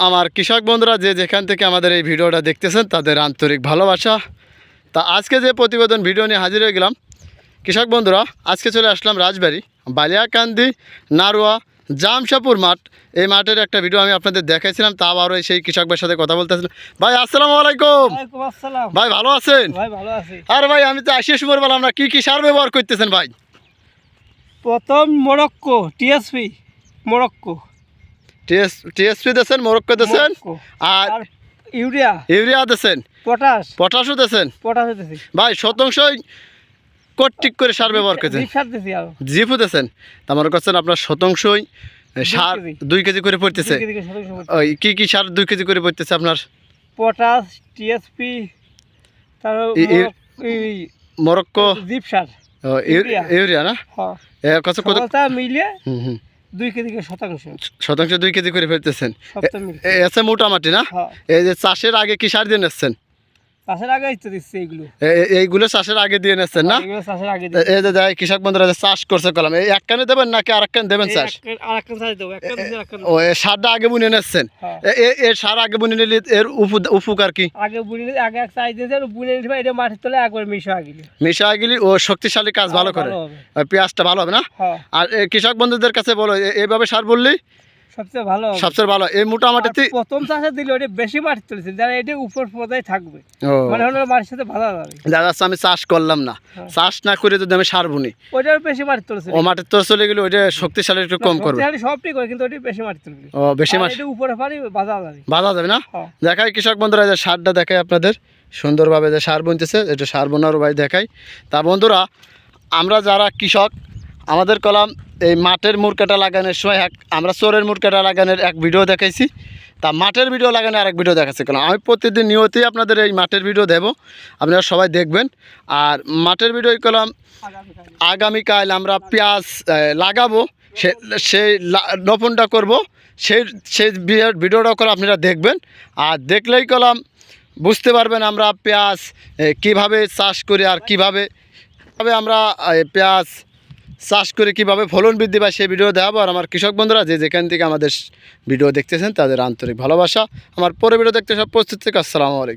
আমার কৃষক বন্ধুরা যে যেখান থেকে আমাদের এই ভিডিওটা দেখতেছেন তাদের আন্তরিক ভালোবাসা। তা আজকে যে প্রতিবেদন ভিডিও নিয়ে হাজির হয়ে গেলাম কৃষক বন্ধুরা আজকে চলে আসলাম রাজবাড়ি বালিয়াকান্দি নারোয়া জামশাপুর মাঠ। এই মাঠের একটা ভিডিও আমি আপনাদের দেখাইছিলাম তা আবারও সেই কৃষক ভাইয়ের সাথে কথা বলতেছিলাম। ভাই আসসালামু আলাইকুম। ভাই ভালো আছেন? আর ভাই আমি তো আশিস সময় বললাম না কী কী সার ব্যবহার করতেছেন ভাই? প্রথম মোরক্কো টিএসপি মোরক্কো। টিএসপি দিয়েছেন মোরক্কো মোরক্কো। আর ইউরিয়া। ইউরিয়া দিয়েছেন পটাশ। পটাশও দিয়েছেন পটাশ দিতেছি ভাই শতাংশই কট্টিক করে সার ব্যবহার করছেন। জিপ সার দিছি আরও। তার মনে করছেন আপনার শতাংশই সার দুই কেজি করে পড়তেছে। ওই কি কি সার দুই কেজি করে পড়তেছে আপনার? পটাশ টিএসপি মরক্কো জিপ সার। ইউরিয়া। ইউরিয়া না? হ্যাঁ। মিলিয়ে হুম হুম। দুই কেজি শতাংশ শতাংশ দুই কেজি করে ফেলতেছেন মোটামুটি না হ্যাঁ এই যে চাষের আগে কি সার দিয়ে নিচ্ছেন চাষের আগে তো দিচ্ছে এইগুলো। এ- এ- এইগুলো চাষের আগে দিয়ে নিচ্ছেন না? চাষের আগে এই যে যাই কৃষক বন্ধুরা চাষ করছে কলাম এই এক দেবেন নাকি আর এক দেবেন চাষ? আর একটা চাষ দেবো একটা দিছে একটা ও সারটা আগে বুনে নিচ্ছেন হ্যাঁ। এ- এ- এর সার আগে বুনে নিলে এর উপ- উপকার কি? আগে বুনে নিয়ে- আগে এক চাষ দিয়েছে বুনে নিতে এটা মাটির তলে একবার মিশা গেলে। মিশা গেলি ও শক্তিশালী কাজ ভালো করে। ভালো। আর পেঁয়াজটা ভালো হবে না? হ্যাঁ। আর কৃষক বন্ধুদের কাছে বলো এইভাবে সার বললেই সবচেয়ে ভালো সবচেয়ে ভালো। এই মোটামুটিতে প্রথম চাষে দিলে ওটা বেশি মাটি তুলেছে যারা এটা উপর পর্যায়ে থাকবে। মানে হলো মাটির সাথে ভালো যাবে দেখা আমি চাষ করলাম না। চাষ না করে যদি আমি সার বুনি ওইটার বেশি মাটি তুলেছে ও মাটির তো চলে গেলে ওইটা শক্তিশালী একটু কম করবে। সবটি করে কিন্তু ওটা বেশি মাটি তুলবে ও বেশি মাস উপরে পারি বাজা যাবে বাধা যাবে না? দেখাই কৃষক বন্ধুরা যে সারটা দেখাই আপনাদের। সুন্দরভাবে যে সার বুনতেছে এটা সার বোনারও ভাই দেখাই। তা বন্ধুরা আমরা যারা কৃষক আমাদের কলাম এই মাঠের মুরকাটা লাগানোর সময় এক আমরা চোরের মুরকাটা লাগানোর এক ভিডিও দেখাইছি। তা মাঠের ভিডিও লাগানোর আরেক ভিডিও দেখাচ্ছি কলাম। আমি প্রতিদিন নিয়তই আপনাদের এই মাঠের ভিডিও দেবো। আপনারা সবাই দেখবেন। আর মাঠের ভিডিও কলাম আগামীকাল। আমরা পেঁয়াজ লাগাবো। সে সেই রোপণটা করব। সেই সেই ভিডিওটা করে আপনারা দেখবেন। আর দেখলেই কলাম বুঝতে পারবেন আমরা পেঁয়াজ কীভাবে চাষ করি আর কীভাবে কীভাবে আমরা পেঁয়াজ চাষ করে কীভাবে ফলন বৃদ্ধি পায় সেই ভিডিও দেওয়া আর আমার কৃষক বন্ধুরা, যে যেখান থেকে আমাদের ভিডিও দেখতেছেন, তাদের আন্তরিক ভালোবাসা। আমার পরে ভিডিও দেখতে সব প্রস্তুত থেকে আসসালামু আলাইকুম।